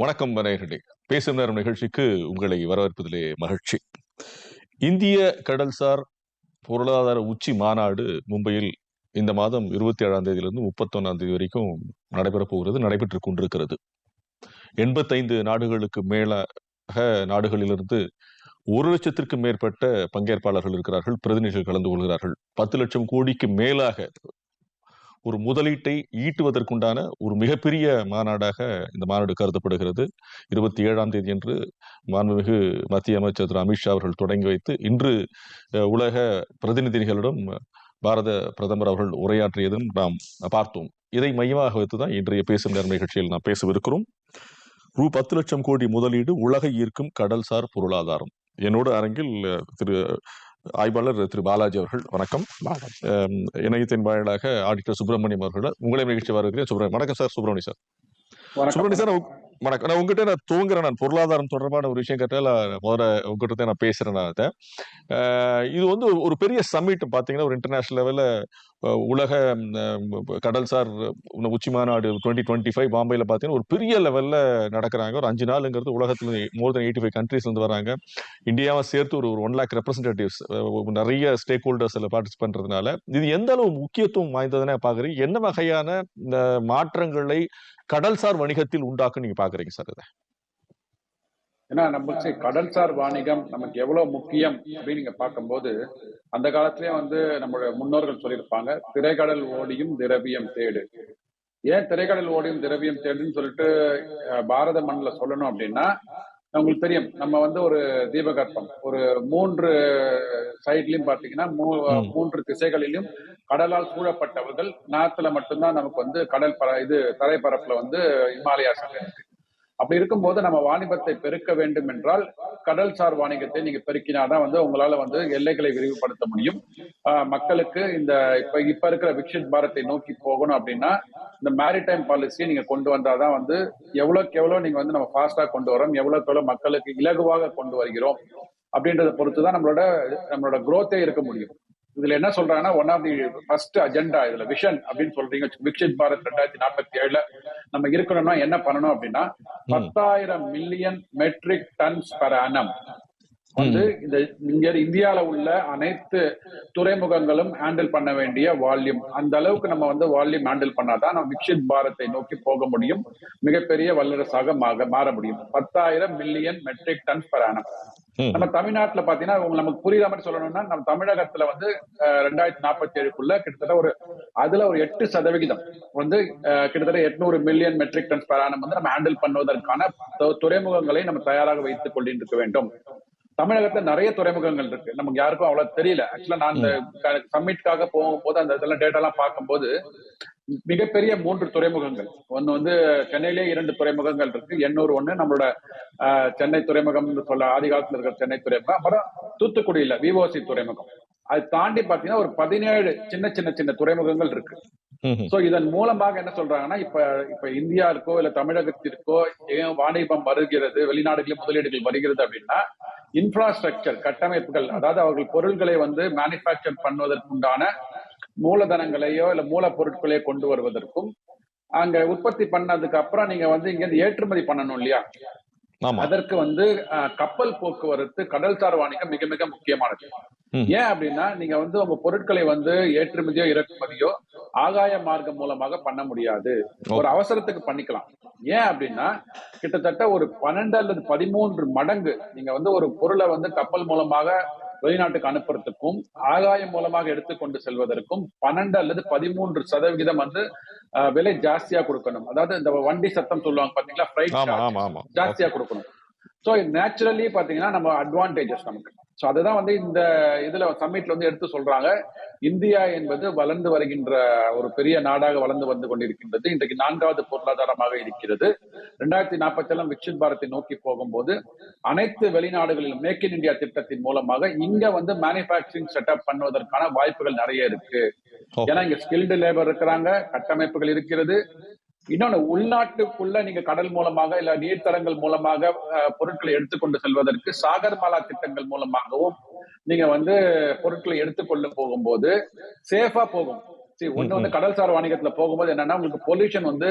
வணக்கம் நேயர்களே பேசும் நேரம் நிகழ்ச்சிக்கு உங்களை வரவேற்பதிலே மகிழ்ச்சி. இந்திய கடல்சார் பொருளாதார உச்சி மாநாடு மும்பையில் இந்த மாதம் இருபத்தி ஏழாம் தேதியிலிருந்து முப்பத்தொன்னாம் தேதி வரைக்கும் நடைபெறப் போகிறது நடைபெற்றுக் கொண்டிருக்கிறது. எண்பத்தைந்து நாடுகளுக்கு மேலாக நாடுகளிலிருந்து ஒரு லட்சத்திற்கு மேற்பட்ட பங்கேற்பாளர்கள் இருக்கிறார்கள் பிரதிநிதிகள் கலந்து கொள்கிறார்கள். பத்து லட்சம் கோடிக்கு மேலாக ஒரு முதலீட்டை ஈட்டுவதற்குண்டான ஒரு மிகப்பெரிய மாநாடாக இந்த மாநாடு கருதப்படுகிறது. இருபத்தி ஏழாம் தேதி அன்று மாண்புமிகு மத்திய அமைச்சர் திரு அமித்ஷா அவர்கள் தொடங்கி வைத்து இன்று உலக பிரதிநிதிகளிடம் பாரத பிரதமர் அவர்கள் உரையாற்றியதும் நாம் பார்த்தோம். இதை மையமாக வைத்துதான் இன்றைய பேசும் நேரம் நிகழ்ச்சியில் நாம் பேசவிருக்கிறோம். ரூ. பத்து லட்சம் கோடி முதலீடு உலகை ஈர்க்கும் கடல்சார் பொருளாதாரம். என்னோடு அரங்கில் திரு ஆய்வாளர் திரு பாலாஜி அவர்கள் வணக்கம். இணையத்தின் வாயிலாக ஆடிட்டர் சுப்பிரமணியம் அவர்கள் உங்களை நிகழ்ச்சி வருகிறேன் சுப்பிரமணியம் வணக்கம் sir Subramaniam sir. Subramaniam sir வணக்கம். நான் உங்ககிட்ட நான் துவங்குறேன் நான் பொருளாதாரம் தொடர்பான ஒரு விஷயம் கேட்டால் முதல்ல உங்ககிட்ட நான் பேசுறேன் நான் அதை. இது வந்து ஒரு- ஒரு பெரிய சம்மிட் பாத்தீங்கன்னா ஒரு இன்டர்நேஷனல் லெவல்ல உலக கடல்சார் உச்சி மாநாடு டுவெண்ட்டி டுவெண்ட்டி ஃபைவ் பாம்பேயில் பார்த்தீங்கன்னா ஒரு பெரிய லெவலில் நடக்கிறாங்க. ஒரு அஞ்சு நாளுங்கிறது உலகத்தில் மோர் தென் எயிட்டி ஃபைவ் கண்ட்ரீஸ்லேருந்து வராங்க. இந்தியாவை சேர்த்து ஒரு ஒரு ஒன் லேக் ரெப்ரஸன்டேட்டிவ்ஸ் நிறைய ஸ்டேக் ஹோல்டர்ஸில் பார்ட்டிசிபேட் பண்ணுறதுனால இது எந்த அளவு முக்கியத்துவம் வாய்ந்ததுன்னு பார்க்குறீங்க என்ன வகையான இந்த மாற்றங்களை கடல்சார் வணிகத்தில் உண்டாக்குன்னு நீங்கள் பார்க்குறீங்க சார் இதை? ஏன்னா நமக்கு கடல்சார் வாணிகம் நமக்கு எவ்வளவு முக்கியம் அப்படின்னு நீங்க பார்க்கும்போது அந்த காலத்திலேயே வந்து நம்மளுடைய முன்னோர்கள் சொல்லியிருப்பாங்க திரைக்கடல் ஓடியும் திரவியம் தேடு ஏன் திரைக்கடல் ஓடியும் திரவியம் தேடுன்னு சொல்லிட்டு பாரத மண்ணில் சொல்லணும் அப்படின்னா உங்களுக்கு தெரியும் நம்ம வந்து ஒரு தீபகற்பம் ஒரு மூன்று சைட்லயும் பாத்தீங்கன்னா. மூன்று திசைகளிலும் கடலால் சூழப்பட்டவர்கள் நாத்துல மட்டும்தான் நமக்கு வந்து கடல் பர இது தரைப்பரப்புல வந்து இமாலயாஸ் இருக்கு அப்படி இருக்கும்போது நம்ம வாணிபத்தை பெருக்க வேண்டும் என்றால் கடல்சார் வாணிகத்தை நீங்க பெருக்கினாதான் வந்து உங்களால வந்து எல்லைகளை விரிவுபடுத்த முடியும். ஆஹ் மக்களுக்கு இந்த இப்ப இப்ப இருக்கிற விக்ஷித் பாரத்தை நோக்கி போகணும் அப்படின்னா இந்த மேரிடைம் பாலிசியை நீங்க கொண்டு வந்தாதான் வந்து எவ்வளவுக்கு எவ்வளவு நீங்க வந்து நம்ம ஃபாஸ்டா கொண்டு வரோம் எவ்வளவுக்கு எவ்வளவு மக்களுக்கு இலகுவாக கொண்டு வருகிறோம் அப்படின்றத பொறுத்து தான் நம்மளோட நம்மளோட குரோத்தே இருக்க முடியும். இதுல என்ன சொல்றாங்கன்னா one of the first agenda இதுல விஷன் அப்படின்னு சொல்றீங்க. விக்ஷித் பாரத் ரெண்டாயிரத்தி நாற்பத்தி ஏழுல நம்ம இருக்கணும்னா என்ன பண்ணணும் அப்படின்னா பத்தாயிரம் million metric tons per annum வந்து இந்த இங்க இந்தியால உள்ள அனைத்து துறைமுகங்களும் ஹேண்டில் பண்ண வேண்டிய வால்யூம் அந்த அளவுக்கு நம்ம வந்து வால்யூம் ஹேண்டில் பண்ணாதான் நம்ம விக்ஷித் பாரத்தை நோக்கி போக முடியும். மிகப்பெரிய வல்லரசாக மாற முடியும். பத்தாயிரம் million metric tons per annum. ம். நம்ம தமிழ்நாட்டுல பாத்தீங்கன்னா உங்களுக்கு நமக்கு புரியுற மாதிரி சொல்லணும்னா நம்ம தமிழகத்துல வந்து ரெண்டாயிரத்தி நாற்பத்தி ஏழுக்குள்ள கிட்டத்தட்ட ஒரு அதுல ஒரு எட்டு சதவிகிதம் வந்து கிட்டத்தட்ட எட்நூறு மில்லியன் மெட்ரிக் டன்ஸ் annum வந்து நம்ம ஹேண்டில் பண்ணுவதற்கான துறைமுகங்களை நம்ம தயாராக வைத்துக் கொண்டிருக்க வேண்டும். தமிழகத்துல நிறைய துறைமுகங்கள் இருக்கு. நமக்கு யாருக்கும் அவ்வளவு தெரியல. ஆக்சுவலா நான் அந்த சம்மிட்காக போகும்போது அந்த இதெல்லாம் டேட்டா எல்லாம் பார்க்கும்போது மிகப்பெரிய மூன்று துறைமுகங்கள். ஒன்னு வந்து சென்னையிலே இரண்டு துறைமுகங்கள் இருக்கு. எண்ணூர் ஒண்ணு நம்மளோட சென்னை துறைமுகம்னு சொல்ல ஆதி காலத்துல இருக்கிற சென்னை துறைமுகம். அப்புறம் தூத்துக்குடியில விவோசி துறைமுகம். அது தாண்டி பாத்தீங்கன்னா ஒரு பதினேழு சின்ன சின்ன சின்ன துறைமுகங்கள் இருக்கு. சோ இதன் மூலமாக என்ன சொல்றாங்கன்னா இப்ப இப்ப இந்தியாவிற்கோ இல்ல தமிழகத்திற்கோ ஏன் வாணிபம் வருகிறது வெளிநாடுகளில் முதலீடுகள் வருகிறது அப்படின்னா இன்ஃப்ராஸ்ட்ரக்சர் கட்டமைப்புகள் அதாவது அவர்கள் பொருள்களை வந்து மேனுஃபேக்சர் பண்ணுவதற்குண்டான மூலதனங்களையோ இல்ல மூலப்பொருட்களையோ கொண்டு வருவதற்கும் அங்க உற்பத்தி பண்ணதுக்கு அப்புறம் நீங்க வந்து இங்க இருந்து ஏற்றுமதி பண்ணணும் இல்லையா அதற்கு வந்து கப்பல் போக்குவரத்து கடல்சார் வாணிகம் மிக மிக முக்கியமானது. ஏன் அப்படின்னா நீங்க வந்து உங்க பொருட்களை வந்து ஏற்றுமதியோ இறக்குமதியோ ஆகாய மார்க்கம் மூலமாக பண்ண முடியாது. ஒரு அவசரத்துக்கு பண்ணிக்கலாம். ஏன் அப்படின்னா கிட்டத்தட்ட ஒரு பன்னெண்டு அல்லது பதிமூன்று மடங்கு நீங்க வந்து ஒரு பொருளை வந்து கப்பல் மூலமாக வெளிநாட்டுக்கு அனுப்புறதுக்கும் ஆகாயம் மூலமாக எடுத்துக்கொண்டு செல்வதற்கும் பன்னெண்டு அல்லது பதிமூன்று சதவிகிதம் வந்து விலை ஜாஸ்தியா கொடுக்கணும். அதாவது இந்த வண்டி சத்தம் சொல்லுவாங்க பாத்தீங்களா? ஜாஸ்தியா கொடுக்கணும். சோ நேச்சுரலி பாத்தீங்கன்னா நம்ம அட்வான்டேஜஸ் நமக்கு. சோ அதுதான் வந்து இந்த இதுல சம்மிட்ல வந்து எடுத்து சொல்றாங்க. இந்தியா என்பது வளர்ந்து வருகின்ற ஒரு பெரிய நாடாக வளர்ந்து வந்து கொண்டிருக்கின்றது. இன்றைக்கு நான்காவது பொருளாதாரமாக இருக்கிறது. ரெண்டாயிரத்தி நாற்பத்தி ஏழாம் விக்ஷித் பாரத்தை நோக்கி போகும்போது அனைத்து வெளிநாடுகளிலும் மேக் இன் இந்தியா திட்டத்தின் மூலமாக இங்க வந்து மேனுபேக்சரிங் செட்டப் பண்ணுவதற்கான வாய்ப்புகள் நிறைய இருக்கு. ஏன்னா இங்க ஸ்கில்டு லேபர் இருக்கிறாங்க கட்டமைப்புகள் இருக்கிறது. இன்னொன்னு உள்நாட்டுக்குள்ள நீங்க கடல் மூலமாக இல்ல நீர்த்தடங்கள் மூலமாக பொருட்களை எடுத்துக்கொண்டு செல்வதற்கு சாகர்மாலா திட்டங்கள் மூலமாகவும் நீங்க வந்து பொருட்களை எடுத்துக்கொண்டு போகும்போது சேஃபா போகும். See, ஒண்ணு வந்து கடல்சார் வாணிகத்துல போகும்போது என்னன்னா உங்களுக்கு பொல்யூஷன் வந்து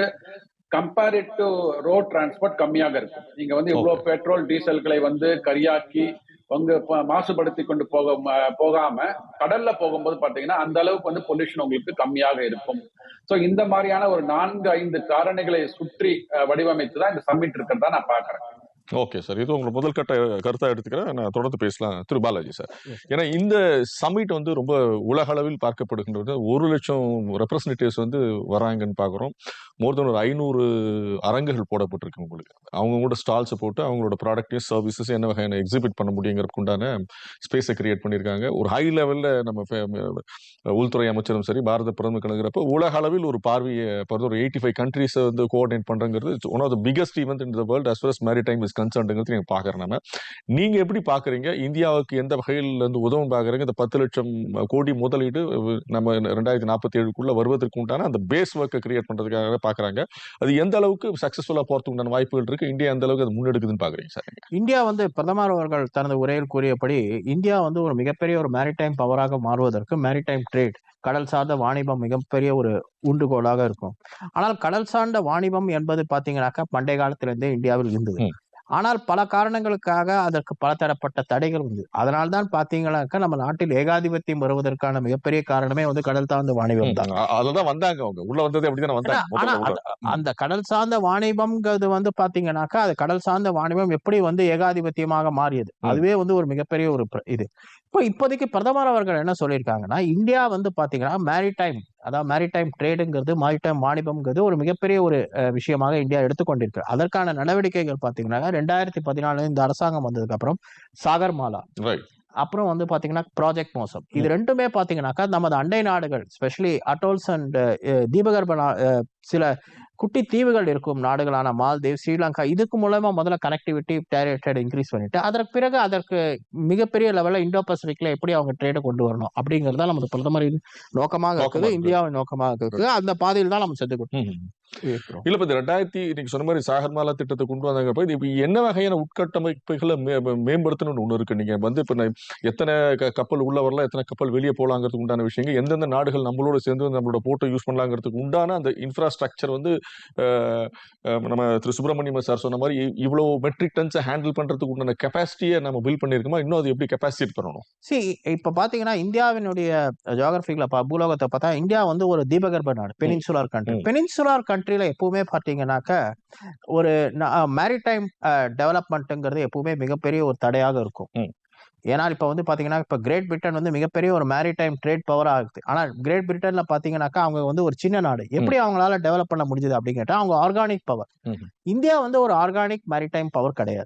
கம்பேரிட் டு ரோட் டிரான்ஸ்போர்ட் கம்மியாக இருக்கும். நீங்க வந்து இவ்வளவு பெட்ரோல் டீசல்களை வந்து கரியாக்கி உங்க மாசுபடுத்தி கொண்டு போக போகாம கடல்ல போகும்போது பாத்தீங்கன்னா அந்த அளவுக்கு வந்து பொல்யூஷன் உங்களுக்கு கம்மியாக இருக்கும். சோ இந்த மாதிரியான ஒரு நான்கு ஐந்து காரணிகளை சுற்றி அஹ், வடிவமைத்து தான் இந்த சம்மிட் இருக்கிறதா நான் பாக்குறேன் ஓகே சார். இது உங்களை முதல் கட்ட கருத்தா எடுத்துக்கிறேன். நான் தொடர்ந்து பேசலாம். திரு. பாலாஜி சார். ஏன்னா இந்த சமிட் வந்து ரொம்ப உலக அளவில் பார்க்கப்படுகின்றது. ஒரு லட்சம் ரெப்ரசன்டேட்டிவ்ஸ் வந்து வராங்கன்னு பார்க்குறோம். மோர் தென் ஒரு ஐநூறு அரங்குகள் போடப்பட்டிருக்கு உங்களுக்கு. அவங்க கூட ஸ்டால்ஸை போட்டு அவங்களோட ப்ராடக்டையும் சர்வீசஸ் என்ன வகையான எக்ஸிபிட் பண்ண முடியுங்கிறதுக்கு உண்டான ஸ்பேஸை கிரியேட் பண்ணியிருக்காங்க. ஒரு ஹை லெவலில் நம்ம உள்துறை அமைச்சரும் சரி பாரத பிரதமர் கலங்குறப்ப உலக அளவில் ஒரு பார்வையை ஒரு எயிட்டி ஃபைவ் கண்ட்ரீஸை வந்து coordinate பண்ணுறங்கிறது one of the biggest event in the world as well as maritime is கன்சர்ன்ங்கிறது நீங்கள் பார்க்குறேன் நம்ம நீங்க எப்படி பாக்குறீங்க? இந்தியாவுக்கு எந்த வகையில் இருந்து உதவும் பாக்குறீங்க? இந்த பத்து லட்சம் கோடி முதலீடு நம்ம ரெண்டாயிரத்தி நாற்பத்தி ஏழுக்குள்ள வருவதற்கு உண்டான அந்த பேஸ் ஒர்க்கை கிரியேட் பண்றதுக்காக பாக்குறாங்க. அது எந்த அளவுக்கு சக்சஸ்ஃபுல்லா போறதுக்கு உண்டான வாய்ப்புகள் இருக்கு? இந்தியா எந்த அளவுக்கு அது முன்னெடுக்குதுன்னு பாக்குறீங்க சார்? இந்தியா வந்து பிரதமர் அவர்கள் தனது உரையில் கூறியபடி இந்தியா வந்து ஒரு மிகப்பெரிய ஒரு மேரிடைம் பவராக மாறுவதற்கு மேரிடைம் ட்ரேட் கடல் சார்ந்த வாணிபம் மிகப்பெரிய ஒரு ஊண்டுகோலாக இருக்கும். ஆனால் கடல் சார்ந்த வாணிபம் என்பது பாத்தீங்கன்னாக்கா பண்டைய காலத்திலிருந்தே இந்தியாவில் இருந்தது. ஆனால் பல காரணங்களுக்காக அதற்கு பல தரப்பட்ட தடைகள் உண்டு. அதனால்தான் பாத்தீங்கன்னாக்கா நம்ம நாட்டில் ஏகாதிபத்தியம் வருவதற்கான மிகப்பெரிய காரணமே வந்து கடல் சார்ந்த வாணிபம் தான். அ- அதுலதான் வந்தாங்க அவங்க. உள்ள வந்ததே அப்படிதானே வந்தாங்க. ஆனா அந்த கடல் சார்ந்த வாணிபம்ங்கிறது வந்து பாத்தீங்கன்னாக்கா அது கடல் சார்ந்த வாணிபம் எப்படி வந்து ஏகாதிபத்தியமாக மாறியது. அதுவே வந்து ஒரு மிகப்பெரிய ஒரு இது. இப்போ இப்போதைக்கு பிரதமர் அவர்கள் என்ன சொல்லியிருக்காங்கன்னா இந்தியா வந்து பாத்தீங்கன்னா மேரிடைம் அதாவது மேரிடைம் ட்ரேடுங்கிறது மேரிடைம் வாணிபம்ங்கிறது ஒரு மிகப்பெரிய ஒரு விஷயமாக இந்தியா எடுத்துக்கொண்டிருக்கு. அதற்கான நடவடிக்கைகள் பாத்தீங்கன்னா ரெண்டாயிரத்தி பதினாலு இந்த அரசாங்கம் வந்ததுக்கு அப்புறம் சாகர்மாலா. அப்புறம் வந்து பாத்தீங்கன்னா ப்ராஜெக்ட் மோசம். இது ரெண்டுமே பாத்தீங்கன்னாக்கா நமது அண்டை நாடுகள் ஸ்பெஷலி அட்டோல்ஸ் அண்ட் தீபகற்ப சில குட்டி தீவுகள் இருக்கும் நாடுகளான மால்தீவ் ஸ்ரீலங்கா இதுக்கு மூலமா முதல்ல கனெக்டிவிட்டி டேரக்டட் இன்க்ரீஸ் பண்ணிட்டு அதற்கு பிறகு அதற்கு மிகப்பெரிய லெவல்ல இந்தோ பசிபிக்ல எப்படி அவங்க ட்ரேடை கொண்டு வரணும் அப்படிங்கிறது தான் நமது பிரதமரின் நோக்கமாக நோக்கமா இருக்குது இருக்கு. இந்தியாவின் நோக்கமாக இருக்குது அந்த பாதையில் தான் நம்ம சென்று கொண்டு ம். இருக்கிறோம் இல்ல இப்ப ரெண்டாயிரத்தி நீங்க சொன்ன மாதிரி சாகர்மாலா திட்டத்தை கொண்டு வந்தாங்கப்ப இது இப்ப என்ன வகையான உட்கட்டமைப்புகளை மேம்படுத்தணும்னு ஒண்ணு இருக்கு? நீங்க வந்து இப்ப எத்தனை கப்பல் உள்ள வரலாம் எத்தனை கப்பல் வெளியே போலாங்கிறதுக்கு உண்டான விஷயங்கள் எந்தெந்த நாடுகள் நம்மளோட சேர்ந்து நம்மளோட போட்டை யூஸ் பண்ணலாங்கிறதுக்கு உண்டான அந்த இன்ஃப்ராஸ்ட்ரக்சர் வந்து நம்ம திரு சுப்பிரமணியம் சார் சொன்ன மாதிரி இவ்வளவு மெட்ரிக் டன்ஸை ஹேண்டில் பண்றதுக்கு உண்டான கெப்பாசிட்டியை நம்ம பில் பண்ணிருக்கோமா இன்னும் அது எப்படி கெப்பாசிட்டி பண்ணணும் சி இப்ப பாத்தீங்கன்னா இந்தியாவினுடைய ஜியாகிரபிக்ல பூலோகத்தை பார்த்தா இந்தியா வந்து ஒரு தீபகற்ப நாடு பெனின்சுலார் கண்ட்ரி. பெனின்சுலார் கண்ட்ரியில் எப்பவுமே பாத்தீங்கன்னாக்க ஒரு மேரிடைம் டெவலப்மெண்ட்டுங்கிறது எப்பவுமே மிகப்பெரிய ஒரு தடையாக இருக்கும். ஏன்னா இப்ப வந்து பாத்தீங்கன்னா இப்ப கிரேட் பிரிட்டன் வந்து மிகப்பெரிய ஒரு மேரிடைம் ட்ரேட் பவர் ஆகுது ஆனா கிரேட் பிரிட்டன்ல பாத்தீங்கன்னாக்கா அவங்க வந்து ஒரு சின்ன நாடு. எப்படி அவங்களால டெவலப் பண்ண முடிஞ்சது அப்படின்னு கேட்டா அவங்க ஆர்கானிக் பவர். இந்தியா வந்து ஒரு ஆர்கானிக் மேரிடைம் பவர் கிடையாது.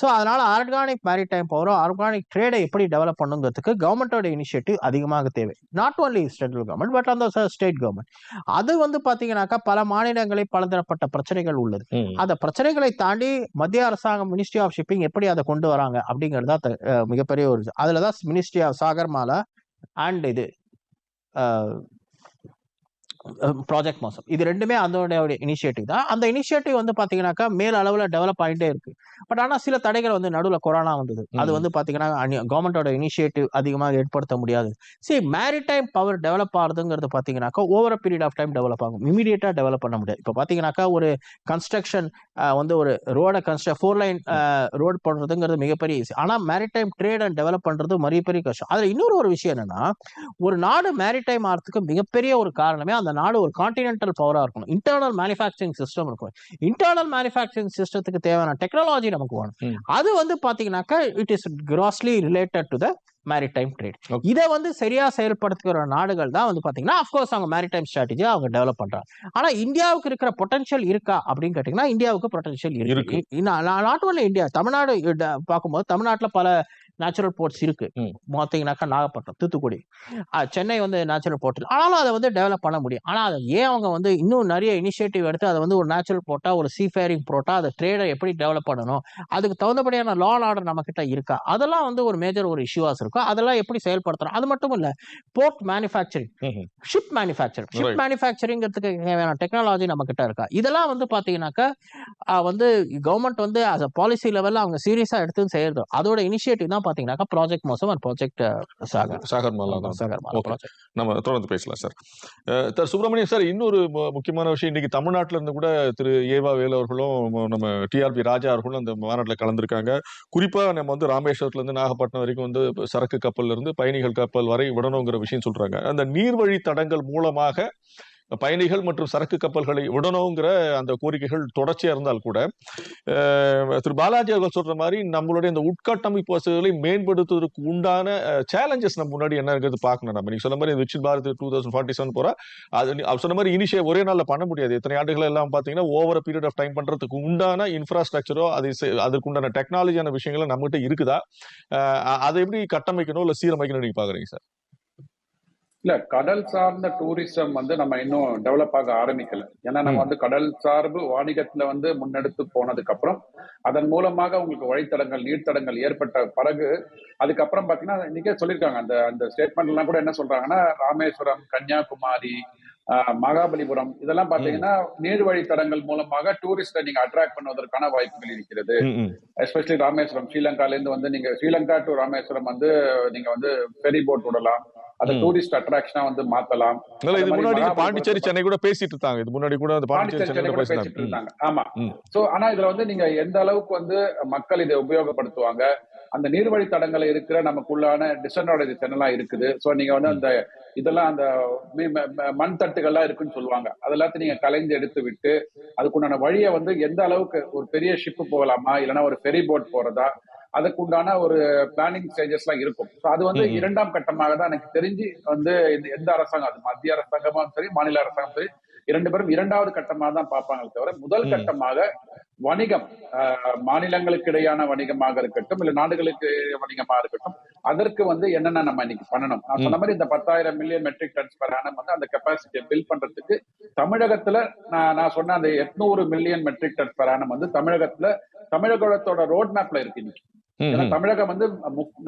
சோ அதனால ஆர்கானிக் மேரிடைம் பவரோ ஆர்கானிக் ட்ரேடை எப்படி டெவலப் பண்ணுங்கிறதுக்கு கவர்மெண்டோட இனிஷியேட்டிவ் அதிகமாக தேவை. Not only central government but அந்த ஸ்டேட் கவர்மெண்ட் அது வந்து பாத்தீங்கன்னாக்கா பல மாநிலங்களில் பலதரப்பட்ட பிரச்சனைகள் உள்ளது. அந்த பிரச்சனைகளை தாண்டி மத்திய அரசாங்கம் மினிஸ்ட்ரி ஆஃப் ஷிப்பிங் எப்படி அதை கொண்டு வராங்க அப்படிங்கிறது அஹ் மிகப்பெரிய ஒரு அதில் அதுலதான் மினிஸ்ட்ரி ஆஃப் சாகர்மாலா அண்ட் இது ப்ராஜெக்ட் மோசம். இது ரெண்டுமே அதோட இனிஷியேட்டிவ் தான். அந்த இனிஷியேட்டிவ் வந்து பாத்தீங்கன்னாக்கா மேல் அளவுல டெவலப் ஆகிட்டே இருக்கு. பட் ஆனா சில தடைகள் வந்து நடுவுல கொரோனா வந்தது. அது. வந்து பாத்தீங்கன்னா கவர்மெண்டோட இனிஷியேட்டிவ் அதிகமாக ஏற்படுத்த முடியாது. சரி மேரிடைம் பவர் டெவலப் ஆகுதுங்கிறது பாத்தீங்கன்னாக்கா over period of time develop ஆகும். இமீடியட்டா டெவலப் பண்ண முடியாது. இப்போ பாத்தீங்கன்னாக்கா ஒரு கன்ஸ்ட்ரக்ஷன் வந்து ஒரு ரோட கன்ஸ்ட்ரக்ட் ஃபோர் லைன் ரோடு போடுறதுங்கிறது மிகப்பெரிய ஈஸி ஆனா மேரிடைம் ட்ரேட் அண்ட் டெவலப் பண்றது மிகப்பெரிய கஷ்டம். அதுல இன்னொரு ஒரு விஷயம் என்னன்னா ஒரு நாடு மேரிடைம் ஆகிறதுக்கு மிகப்பெரிய ஒரு காரணமே அந்த நாடு ஒரு கான்டினென்டல் பவரா இருக்கணும். இன்டர்னல் மேனுஃபேக்சரிங் சிஸ்டம் இருக்கும் இன்டர்னல் மேனுஃபேக்சரிங் சிஸ்டத்துக்கு தேவையான டெக்னாலஜி நமக்கு வேணும். அது வந்து பாத்தீங்கன்னாக்கா it is grossly related to the maritime trade. இதை வந்து சரியா செயல்படுத்துகிற நாடுகள் தான் வந்து பாத்தீங்கன்னா அஃப்கோர்ஸ் அவங்க மேரிடைம் ஸ்ட்ராட்டஜி அவங்க டெவலப் பண்றாங்க ஆனா இந்தியாவுக்கு இருக்கிற பொட்டன்ஷியல் இருக்கா அப்படின்னு கேட்டீங்கன்னா இந்தியாவுக்கு பொட்டன்ஷியல் இருக்கு. நாட் ஒன்லி இந்தியா தமிழ்நாடு பார்க்கும்போது தமிழ்நாட்டுல பல நேச்சுரல் போர்ட்ஸ் இருக்கு. பார்த்தீங்கன்னாக்கா நாகப்பட்டினம் தூத்துக்குடி. சென்னை வந்து நேச்சுரல் போர்ட் ஆனாலும் அதை வந்து டெவலப் பண்ண முடியும். ஆனா அதை ஏன் அவங்க வந்து இன்னும் நிறைய இனிஷியேட்டிவ் எடுத்து அதை வந்து ஒரு நேச்சுரல் போர்ட்டா ஒரு சீஃபேரிங் போர்ட்டா அதை ட்ரேடை எப்படி டெவலப் பண்ணணும்? அதுக்கு தகுந்தபடியான லா ஆர்டர் நம்ம கிட்ட இருக்கா? அதெல்லாம் வந்து ஒரு மேஜர் ஒரு இஷ்யூவாஸ் இருக்கும் அதெல்லாம் எப்படி செயல்படுத்தணும்? அது மட்டும் இல்ல port manufacturing. Ship manufacturing ship. மேனுஃபேக்சரிங்கிறதுக்கு தேவையான டெக்னாலஜி நம்ம கிட்ட இருக்கா? இதெல்லாம் வந்து பாத்தீங்கன்னாக்கா அஹ் வந்து கவர்மெண்ட் வந்து அஸ் அ பாலிசி லெவல்ல அவங்க சீரியஸா எடுத்து செய்யறது. அதோட இனிஷியேட்டிவ் தான் தான் பாத்தீங்கன்னாக்கா project Mausam and project Sagar Sagarmala தான் சாகர் மாலா நம்ம தொடர்ந்து பேசலாம் சார் சார் சுப்பிரமணியம் சார் இன்னொரு முக்கியமான விஷயம் இன்னைக்கு தமிழ்நாட்டில இருந்து கூட திரு ஏவா வேலு அவர்களும் நம்ம டிஆர்பி ராஜா அவர்களும் அந்த மாநாட்டில் கலந்துருக்காங்க. குறிப்பா நம்ம வந்து ராமேஸ்வரத்துல இருந்து நாகப்பட்டினம் வரைக்கும் வந்து சரக்கு கப்பல்ல இருந்து பயணிகள் கப்பல் வரை விடணுங்கிற விஷயம் சொல்றாங்க. அந்த நீர்வழி தடங்கள் மூலமாக பயணிகள் மற்றும் சரக்கு கப்பல்களை விடணுங்கிற அந்த கோரிக்கைகள் தொடர்ச்சியா இருந்தால் கூட திரு பாலாஜி அவர்கள் சொல்ற மாதிரி நம்மளுடைய இந்த உட்கட்டமைப்பு வசதிகளை மேம்படுத்துவதற்கு உண்டான சேலஞ்சஸ் நம்ம முன்னாடி என்ன இருக்கிறது பார்க்கணும் நம்ம. நீங்க சொன்ன மாதிரி Viksit Bharat two thousand forty seven போறா அது அவர் சொன்ன மாதிரி இனிஷியல் ஒரே நாளில் பண்ண முடியாது. எத்தனை ஆண்டுகள் எல்லாம் பாத்தீங்கன்னா ஓவர் பீரியட் ஆஃப் டைம் பண்றதுக்கு உண்டான இன்ஃப்ராஸ்ட்ரக்சரோ அது செ- அதுக்கு உண்டான டெக்னாலஜியான விஷயங்களும் நம்மகிட்ட இருக்குதா? அதை எப்படி கட்டமைக்கணும் இல்லை சீரமைக்கணும் நீங்க பாக்குறீங்க சார்? இல்ல கடல் சார்ந்த டூரிசம் வந்து நம்ம இன்னும் டெவலப் ஆக ஆரம்பிக்கல ஏன்னா நம்ம. வந்து கடல் சார்பு வாணிகத்துல வந்து முன்னெடுத்து போனதுக்கு அப்புறம் அதன் மூலமாக உங்களுக்கு வழித்தடங்கள் நீர்த்தடங்கள் ஏற்பட்ட பிறகு அதுக்கப்புறம் பாத்தீங்கன்னா இன்னைக்கே சொல்லியிருக்காங்க அந்த அந்த ஸ்டேட்மெண்ட் எல்லாம் கூட என்ன சொல்றாங்கன்னா ராமேஸ்வரம் கன்னியாகுமரி மகாபலிபுரம். இதெல்லாம் பாத்தீங்கன்னா நீர் வழித்தடங்கள் மூலமாக டூரிஸ்ட நீங்க அட்ராக்ட் பண்ணுவதற்கான வாய்ப்புகள் இருக்கிறது. எஸ்பெஷலி ராமேஸ்வரம் ஸ்ரீலங்கால இருந்து வந்து நீங்க ஸ்ரீலங்கா டு ராமேஸ்வரம் வந்து நீங்க வந்து ஃபெரி போட் விடலாம். அதை ம். டூரிஸ்ட் அட்ராக்ஷனா வந்து மாத்தலாம். இது அந்த முன்னாடி பாண்டிச்சேரி சென்னை கூட பேசிட்டு இருந்தாங்க. இது முன்னாடி கூட அந்த பாண்டிச்சேரி சென்னை கூட பேசிட்டு. இருந்தாங்க. ஆமா. சோ ஆனா இதுல வந்து நீங்க எந்த அளவுக்கு வந்து மக்கள் இதை உபயோகப்படுத்துவாங்க? அந்த நீர்வழி தடங்களை இருக்கிற நமக்குள்ளான டிஸ்அட்வான்டேஜ் என்னெல்லாம் இருக்குது. சோ நீங்க வந்து அந்த இதெல்லாம் அந்த மண் தட்டுகள்லாம் இருக்குன்னு சொல்லுவாங்க. அதெல்லாத்தையும் நீங்க கலைந்து எடுத்து விட்டு அதுக்குண்டான வழியை வந்து எந்த அளவுக்கு ஒரு பெரிய ஷிப் போகலாமா இல்லைன்னா ஒரு ஃபெரி போட் போறதா அதுக்குண்டான ஒரு பிளானிங் ஸ்டேஜஸ் எல்லாம் இருக்கும். So அது வந்து. இரண்டாம் கட்டமாக தான் எனக்கு தெரிஞ்சு வந்து இந்த எந்த அரசாங்கம் அது மத்திய அரசாங்கமும் சரி மாநில அரசாங்கம் சரி இரண்டு பேரும் இரண்டாவது கட்டமாக தான் பார்ப்பாங்களே தவிர முதல். கட்டமாக வணிகம் மாநிலங்களுக்கு இடையான வணிகமாக இருக்கட்டும் இல்ல நாடுகளுக்கு வணிகமாக இருக்கட்டும் அதற்கு வந்து என்னென்ன நம்ம இன்னைக்கு பண்ணணும் நான் சொன்ன மாதிரி இந்த பத்தாயிரம் மில்லியன் மெட்ரிக் டன்ஸ் annum வந்து அந்த கெப்பாசிட்டியை பில் பண்றதுக்கு தமிழகத்துல நான் நான் சொன்ன அந்த எட்நூறு மில்லியன் மெட்ரிக் டன்ஸ் annum வந்து தமிழகத்துல தமிழகத்தோட ரோட் மேப்ல இருக்கு இன்னைக்கு. தமிழகம் வந்து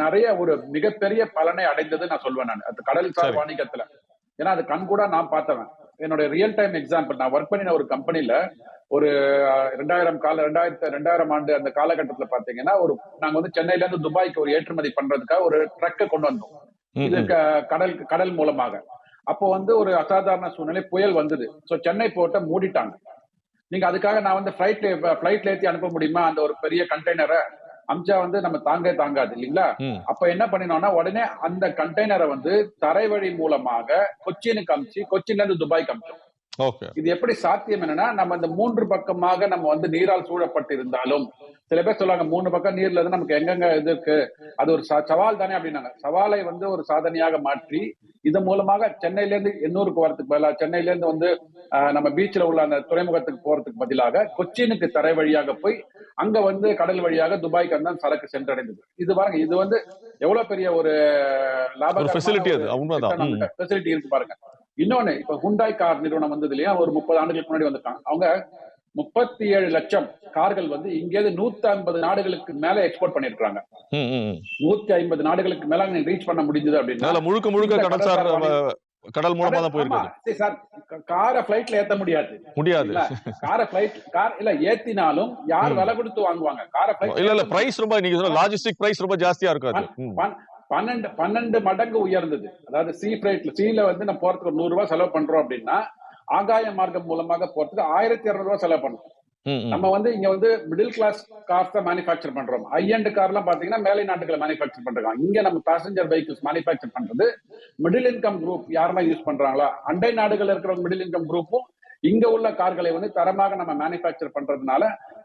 நிறைய ஒரு மிகப்பெரிய பலனை அடைந்தது நான் சொல்வேன் நான் கடல் சார். வாணிகத்துல ஏன்னா அது கண் கூட நான் பார்த்தவன் என்னுடைய ரியல் டைம் எக்ஸாம்பிள் நான் ஒர்க் பண்ணின ஒரு கம்பெனில ஒரு ரெண்டாயிரம் கால ரெண்டாயிரத்து ரெண்டாயிரம் ஆண்டு அந்த காலகட்டத்துல பாத்தீங்கன்னா ஒரு நாங்க வந்து சென்னையில இருந்து துபாய்க்கு ஒரு ஏற்றுமதி பண்றதுக்காக ஒரு ட்ரக்கை கொண்டு வந்தோம். இது கடல் கடல் மூலமாக. அப்போ வந்து ஒரு அசாதாரண சூழ்நிலை புயல் வந்தது. சோ சென்னை போர்ட்டை மூடிட்டாங்க. நீங்க அதுக்காக நான் வந்து ஃபிளைட்ல ஃபிளைட்ல ஏத்தி அனுப்ப முடியுமா? அந்த ஒரு பெரிய கண்டெய்னரை அமிச்சா வந்து நம்ம தாங்க தாங்காது இல்லைங்களா. அப்ப என்ன பண்ணினோம்னா உடனே அந்த கண்டெய்னரை வந்து தரைவழி மூலமாக கொச்சினுக்கு அமிச்சு கொச்சின்ல இருந்து துபாய்க்கு அமிச்சோம் இது எப்படி சாத்தியம் என்னன்னா நம்ம இந்த மூன்று பக்கமாக நம்ம வந்து நீரால் சூழப்பட்டு இருந்தாலும் சில பேர் சொல்லுவாங்க மூணு பக்கம் நீர்ல இருந்து நமக்கு எங்கெங்க இது இருக்கு? அது ஒரு சவால் தானே அப்படின்னாங்க. சவாலை வந்து ஒரு சாதனையாக மாற்றி இது மூலமாக சென்னையில இருந்து எண்ணூருக்கு வரதுக்கு பதிலா சென்னையில இருந்து வந்து நம்ம பீச்ல உள்ள அந்த துறைமுகத்துக்கு போறதுக்கு பதிலாக கொச்சினுக்கு தரை வழியாக போய் அங்க வந்து கடல் வழியாக துபாய்க்கு அந்த சரக்கு சென்றடைந்தது. இது பாருங்க இது வந்து எவ்வளவு பெரிய ஒரு ஒரு ஃபெசிலிட்டி அது. உண்மைதான். ம். ஃபெசிலிட்டி இருக்கு பாருங்க. இன்னொன்னு இப்ப ஹுண்டாய் கார் நிறுவனம் வந்தது இல்லையா? ஒரு முப்பது ஆண்டுகளுக்கு முன்னாடி வந்திருக்காங்க. அவங்க முப்பத்தி ஏழு லட்சம் கார்கள் வந்து இங்கேருந்து நூத்தி ஐம்பது நாடுகளுக்கு மேல எக்ஸ்போர்ட் பண்ணிருக்காங்க. நூத்தி ஐம்பது நாடுகளுக்கு மேல ரீச் பண்ண முடிஞ்சது அப்படின்னா முழுக்க முழுக்க இந்த கடல் மூலமா தான் ஆமா, போயிருக்குது சரி காரை பிளைட்ல ஏத்த முடியாது. முடியாது. காரை பிளைட் கார் இல்ல ஏத்தினாலும் யார். விலை கொடுத்து வாங்குவாங்க? காரை பிளைட் இல்ல இல்ல பிரைஸ் ரொம்ப நீங்க சொன்ன லாஜிஸ்டிக் பிரைஸ் ரொம்ப ஜாஸ்தியா இருக்காது. பன்னெண்டு பன்னெண்டு மடங்கு உயர்ந்தது. அதாவது சீ பிளைட்ல சீல வந்து நம்ம போறதுக்கு ஒரு நூறு ரூபாய் செலவு பண்றோம் அப்படின்னா ஆகாய மார்க்கம் மூலமாக போறதுக்கு ஆயிரத்தி இருநூறு ரூபாய் செலவு பண்ணணும் ம், ம். நம்ம வந்து இங்க வந்து மிடில் கிளாஸ் கார்ஸ் தான் மேனுஃபேக்சர் பண்றோம். ஹை அண்ட் கார் எல்லாம் பாத்தீங்கன்னா மேலை நாட்டுகளை மேனுஃபேக்சர் பண்றாங்க இங்க நம்ம பேசஞ்சர் வெஹிக்கிள்ஸ் மேனுஃபேக்சர் பண்றது மிடில் இன்கம் குரூப் யாரெல்லாம் யூஸ் பண்றாங்களா? அண்டை நாடுகள் இருக்கிற மிடில் இன்கம் குரூப்பும் இங்க உள்ள கார்களை வந்து தரமாக நம்ம மேனுஃபேக்சர் பண்றதுனால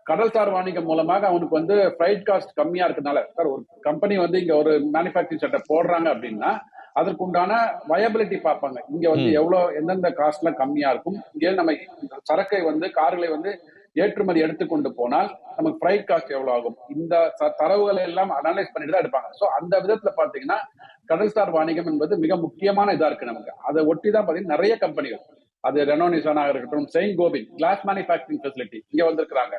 கடல்சார் வாணிகம் மூலமாக அவனுக்கு வந்து ஃபிளைட் காஸ்ட் கம்மியா இருக்கனால சார் ஒரு கம்பெனி வந்து இங்க ஒரு மேனுஃபேக்சரிங் செட்டப் போடுறாங்க அப்படின்னா அதற்கு உண்டான வயபிலிட்டி பார்ப்பாங்க. இங்க வந்து. எவ்வளவு எந்தெந்த காஸ்ட்லாம் கம்மியா இருக்கும். இங்கே நம்ம சரக்கை வந்து கார்களை வந்து ஏற்றுமதி எடுத்துக்கொண்டு போனால் நமக்கு ஃப்ரைட் காஸ்ட் எவ்வளவு ஆகும்? இந்த தரவுகளை எல்லாம் அனலைஸ் பண்ணிட்டு தான் எடுப்பாங்க. சோ அந்த விதத்துல பாத்தீங்கன்னா கடல்சார் வாணிகம் என்பது மிக முக்கியமான இதா இருக்கு நமக்கு. அதை ஒட்டி தான் பாத்தீங்கன்னா நிறைய கம்பெனிகள் அது ரெனோ நிசானாக இருக்கட்டும் Saint Gobain glass manufacturing facility இங்க வந்திருக்கிறாங்க.